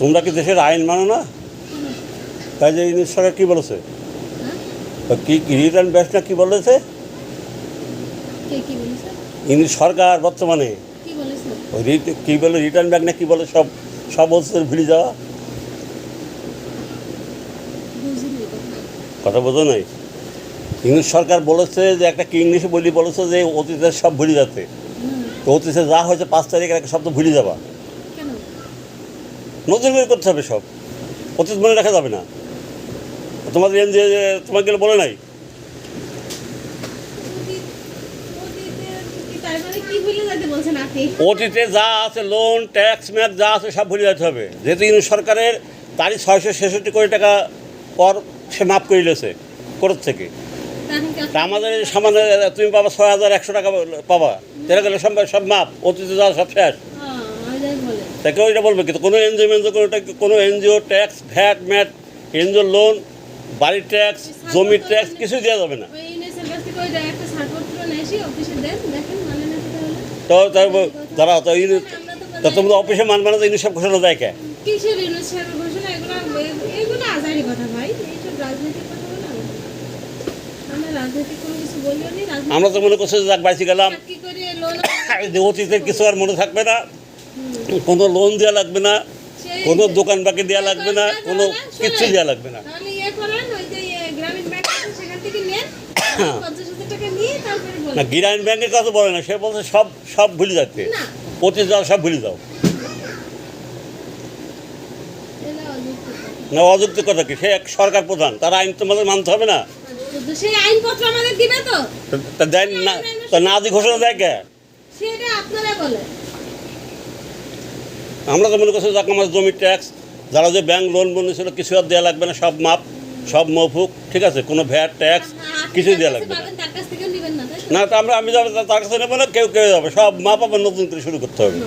তোমরা কি দেশের আইন মানো না? তাই যে ইংলিশ সরকার কী বলেছে? কি রিটার্ন ব্যাস না কী বলেছে? ইংলিশ সরকার বর্তমানে। কি বলে রিটার্ন ব্যাক না কী বলে সব সব বলছে ভুলে যাওয়া। কথা বোঝো নাই? ইংলিশ সরকার বলেছে যে একটা কি ইংলিশে বলি বলেছে যে অতীতের সব ভুলে যাচ্ছে। তো অতীতে যা হয়েছে পাঁচ তারিখের একটা শব্দ ভুলে যাবা। কেন নতুন করে করতে হবে সব। অতীত মনে রাখা যাবে না। তোমাদের এন যে তোমাকে বলে নাই? অতীত যা আছে লোন ট্যাক্স ম্যাক্স যা আছে, সব ভুলে যেতে হবে। যেহেতু ইংলিশ সরকারের তারই ছয়শো ছেষট্টি কোটি টাকা পর সে মাফ করে নিয়েছে কোর্ট থেকে। তা আমাদের সামান্য, তুমি পাবা ছয় হাজার একশো টাকা পাবা। তেরা গেলে সব সব মাপ অতীতে যা সব শেষ। তা কেউ এটা বলবে কিন্তু কোনো এনজিও মেনজিও কোনো কোনো এনজিও ট্যাক্স ভ্যাট ম্যাট এনজিও লোন বাড়ির ট্যাক্স জমির ট্যাক্স কিছুই দেওয়া যাবে না। মানে তো তার যারা তো তা তোমরা অফিসে মানবে না তো সব ঘোষণা দেয় কে। আমরা তো মনে করছি যে যাক বাইসি গেলাম। অতীতের কিছু আর মনে থাকবে না। কোনো লোন দেওয়া লাগবে না কোনো দোকান বাকি দেওয়া লাগবে না কোনো কিচ্ছু দেওয়া লাগবে না। ইয়ে ইয়ে হাজার না গ্রামীণ ব্যাংকের কথা বলে না সে বলছে সব সব ভুলে যাচ্ছে। অতীত যাও সব ভুলে যাও। না অযুক্ত কথা কি? সে এক সরকার প্রধান তার আইন তোমাদের মানতে হবে না। না ঘোষণা দেয় কে? সেটা আপনারা বলেন। আমরা তো মনে করছি যাক আমার জমির ট্যাক্স যারা যে ব্যাংক লোন বলেছিল কিছু আর দেওয়া লাগবে না সব মাপ সব মফুক ঠিক আছে কোনো ভ্যাট ট্যাক্স কিছুই দেওয়া লাগবে না না তো? আমরা আমি যাব তার কাছে নেব না কেউ কেউ যাবে সব মাপ আবার নতুন করে শুরু করতে হবে।